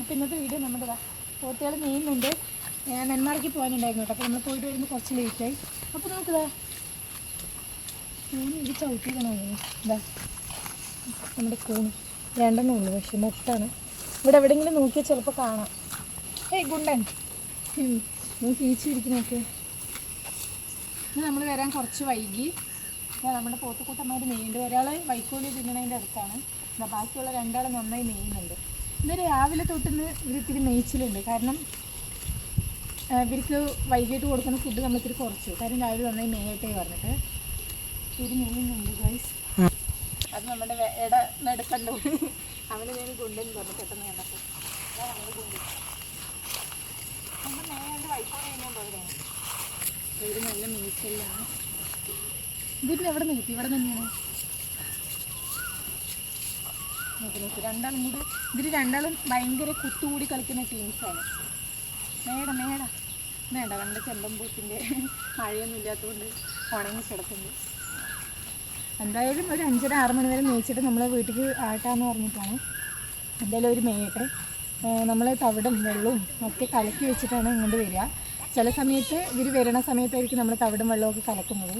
അപ്പോൾ ഇന്നത്തെ വീഡിയോ നമ്മുടെ പോത്തുകൾ നെയ്യുന്നുണ്ട് നെന്മാറയ്ക്ക് പോകാനുണ്ടായിരുന്നു കേട്ടോ. അപ്പോൾ നമ്മൾ പോയിട്ട് വരുമ്പോൾ കുറച്ച് ലേറ്റായി അപ്പോൾ നമുക്കിതാ കൂണ് ഇത് ചവിട്ടിക്കണോ ഇതാ നമ്മുടെ കൂണ് രണ്ടെണ്ണം ഉള്ളു പക്ഷെ മൊട്ടാണ്. ഇവിടെ എവിടെയെങ്കിലും നോക്കിയാൽ ചിലപ്പോൾ കാണാം. ഏയ് ഗുണ്ടൻ. നമുക്ക് നോക്കി ഈച്ചിരിക്കുന്നൊക്കെ നമ്മൾ വരാൻ കുറച്ച് വൈകി. നമ്മുടെ പോത്തുകൂട്ടന്മാർ നെയ്യുണ്ട് ഒരാൾ വൈക്കോലി തിന്നണതിന്റെ അടുത്താണ്. ബാക്കിയുള്ള രണ്ടാൾ നന്നായി നെയ്യുന്നുണ്ട് ഇന്ന് രാവിലെ തൊട്ടിന്ന് ഇവരിത്തിരി മേച്ചിലുണ്ട്. കാരണം ഇവർക്ക് വൈകിട്ട് കൊടുക്കുന്ന ഫുഡ് നമ്മളിത്തിരി കുറച്ചു. കാര്യം രാവിലെ നന്നായി മേയട്ടേ പറഞ്ഞിട്ട്. ഒരു മേയുന്നുണ്ട് ഗൈസ് അത് നമ്മുടെ ഇട നടുക്കണ്ടു. അവന് ഞാൻ ഗുണ്ടെന്ന് പറഞ്ഞു പെട്ടെന്ന് കണ്ടപ്പോൾ നമ്മുടെ ഇത് നല്ല മേച്ചിലാണ് ഇതിന് എവിടെ കിട്ടി ഇവിടെ തന്നെയാണ്. രണ്ടാളും കൂടെ ഇതിൽ രണ്ടാളും ഭയങ്കര കുത്തുകൂടി കളിക്കുന്ന ടീംസാണ് മേട മേട. വേണ്ട കണ്ട ചെമ്പമ്പൂത്തിന്റെ മഴയൊന്നും ഇല്ലാത്തതുകൊണ്ട് ഉണങ്ങി കിടക്കുന്നു. എന്തായാലും ഒരു അഞ്ചര ആറ് മണി വരെ മേയിച്ചിട്ട് നമ്മളെ വീട്ടിൽ ആട്ടാന്ന് പറഞ്ഞിട്ടാണ് എന്തായാലും ഒരു മേയട്ടെ നമ്മൾ തവിടും വെള്ളവും ഒക്കെ കലക്കി വെച്ചിട്ടാണ് ഇങ്ങോട്ട് വരിക. ചില സമയത്ത് ഇവർ വരണ സമയത്തായിരിക്കും നമ്മൾ തവിടും വെള്ളമൊക്കെ കലക്കുന്നത്.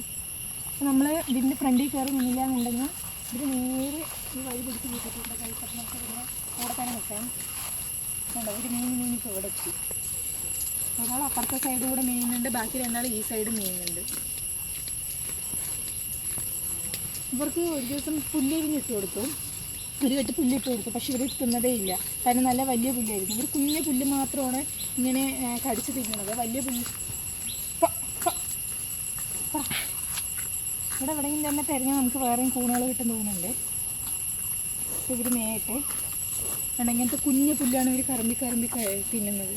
നമ്മൾ ഇതിന്റെ ഫ്രണ്ടിൽ കയറി നിന്നില്ല എന്നുണ്ടെങ്കിൽ ഇവർ നേരെ ഈ വഴി പിടിച്ച് വീട്ടിട്ടുണ്ട് കഴിച്ചിട്ട് നമുക്ക് ഇതിനെ കൂടെ തന്നെ നിൽക്കാം കണ്ടോ ഒരു മീൻ ഇപ്പോൾ ഇവിടെ എത്തി ഒരാൾ അപ്പുറത്തെ സൈഡ് കൂടെ മീനുണ്ട് ബാക്കി രണ്ടാൾ ഈ സൈഡ് മീനുണ്ട്. ഇവർക്ക് ഒരു ദിവസം പുല്ലിരിഞ്ഞിട്ട് കൊടുത്തു. ഒരു കെട്ട് പുല്ലിട്ട് കൊടുത്തു പക്ഷെ ഇവർ തിന്നതേ ഇല്ല. കാരണം നല്ല വലിയ പുല്ലായിരിക്കും. ഇവർ കുഞ്ഞു പുല്ല് മാത്രമാണ് ഇങ്ങനെ കടിച്ച് തിന്നുന്നത് വലിയ പുല്ല്. ഇവിടെ എവിടെയും തന്നെ തിരഞ്ഞാൽ നമുക്ക് വേറെയും കൂണുകൾ കിട്ടും തോന്നുന്നുണ്ട്. ഇവർ മേയട്ടെ. കാരണം ഇങ്ങനത്തെ കുഞ്ഞു പുല്ലാണ് ഇവർ കറമ്പി കറമ്പി തിന്നുന്നത്.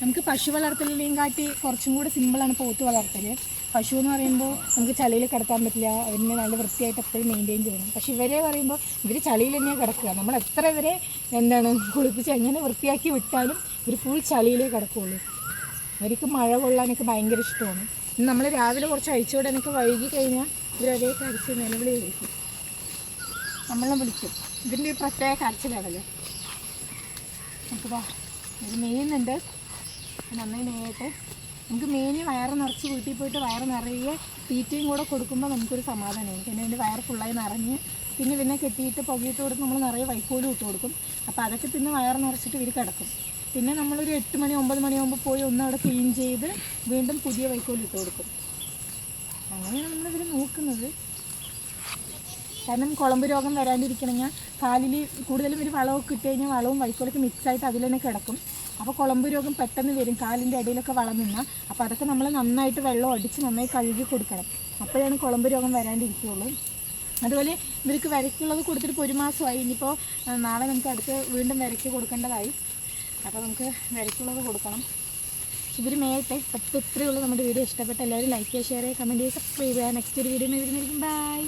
നമുക്ക് പശു വളർത്തലിനെയും കാട്ടി കുറച്ചും കൂടെ സിമ്പിളാണ് പോത്ത് വളർത്തൽ പശു എന്ന് പറയുമ്പോൾ നമുക്ക് ചളിയിൽ കിടത്താൻ പറ്റില്ല. അതിനെ നല്ല വൃത്തിയായിട്ട് എപ്പോഴും മെയിന്റെയിൻ ചെയ്യണം. പക്ഷെ ഇവരെ പറയുമ്പോൾ ഇവർ ചളിയിൽ തന്നെയാണ് കിടക്കുക. നമ്മൾ എത്ര ഇവരെ എന്താണ് കുളിപ്പിച്ച് എങ്ങനെ വൃത്തിയാക്കി വിട്ടാലും ഇവർ ഫുൾ ചളിയിലേ കിടക്കുകയുള്ളൂ അവർക്ക് മഴ കൊള്ളാൻ എനിക്ക് ഭയങ്കര ഇഷ്ടമാണ്. നമ്മൾ രാവിലെ കുറച്ച് അഴിച്ചുവിടാനൊക്കെ വൈകി കഴിഞ്ഞാൽ ഇവരൊരേ കരച്ച് നിലവിളി വിളിക്കും. നമ്മളെ വിളിക്കും. ഇതിന്റെ ഒരു പ്രത്യേക കരച്ചിലാണല്ലോ? ഇത് മെയ്യുന്നുണ്ട് നന്നായി മേയട്ടെ നമുക്ക് മേഞ്ഞ് വയറ് നിറച്ച് വീട്ടിൽ പോയിട്ട് വയറ് നിറയെ തീറ്റയും കൂടെ കൊടുക്കുമ്പോൾ നമുക്കൊരു സമാധാനമാണ്. പിന്നെ അതിന്റെ വയറ് ഫുള്ളായി നിറഞ്ഞ് പിന്നെ പിന്നെ കെട്ടിയിട്ട് പുകയിട്ട് കൊടുത്ത് നമ്മൾ നിറയെ വൈക്കോലും ഇട്ട് കൊടുക്കും. അപ്പോൾ അതൊക്കെ തിന്ന് വയറ് നിറച്ചിട്ട് ഇവർ കിടക്കും. പിന്നെ നമ്മളൊരു എട്ട് മണി ഒമ്പത് മണിയാകുമ്പോൾ പോയി ഒന്ന് അവിടെ ക്ലീൻ ചെയ്ത് വീണ്ടും പുതിയ വൈക്കോൽ ഇട്ട് കൊടുക്കും. അങ്ങനെയാണ് നമ്മളിതിൽ നോക്കുന്നത്. കാരണം കുളമ്പ് രോഗം വരാണ്ടിരിക്കണമെങ്കിൽ കാലിൽ കൂടുതലും ഒരു വളമൊക്കെ ഇട്ട് കഴിഞ്ഞാൽ വളവും വൈക്കോലൊക്കെ മിക്സായിട്ട് അതിൽ തന്നെ കിടക്കും. അപ്പോൾ കുളമ്പ് രോഗം പെട്ടെന്ന് വരും കാലിന്റെ ഇടയിലൊക്കെ വളം നിന്നാൽ അപ്പോൾ അതൊക്കെ നമ്മൾ നന്നായിട്ട് വെള്ളം അടിച്ച് നന്നായി കഴുകി കൊടുക്കണം. അപ്പോഴാണ് കുളമ്പ് രോഗം വരാണ്ടിരിക്കുകയുള്ളൂ അതുപോലെ ഇവർക്ക് വിരക്കുള്ളത് കൊടുത്തിട്ട് ഇപ്പോൾ ഒരു മാസമായി. ഇനിയിപ്പോൾ നാളെ നമുക്ക് അടുത്ത് വീണ്ടും വിരക്ക് കൊടുക്കേണ്ടതായി. അപ്പോൾ നമുക്ക് വിലക്കുള്ളത് കൊടുക്കണം. ഇവർ മേയട്ടെ അപ്പോൾ ഇത്രയുള്ളൂ നമ്മുടെ വീഡിയോ ഇഷ്ടപ്പെട്ട എല്ലാവരും ലൈക്ക് ചെയ്യുക ഷെയർ ചെയ്യുക കമന്റ് ചെയ്യുക സബ്സ്ക്രൈബ് ചെയ്യുക. നെക്സ്റ്റ് ഒരു വീഡിയോ വരുന്നതായിരിക്കും. ബൈ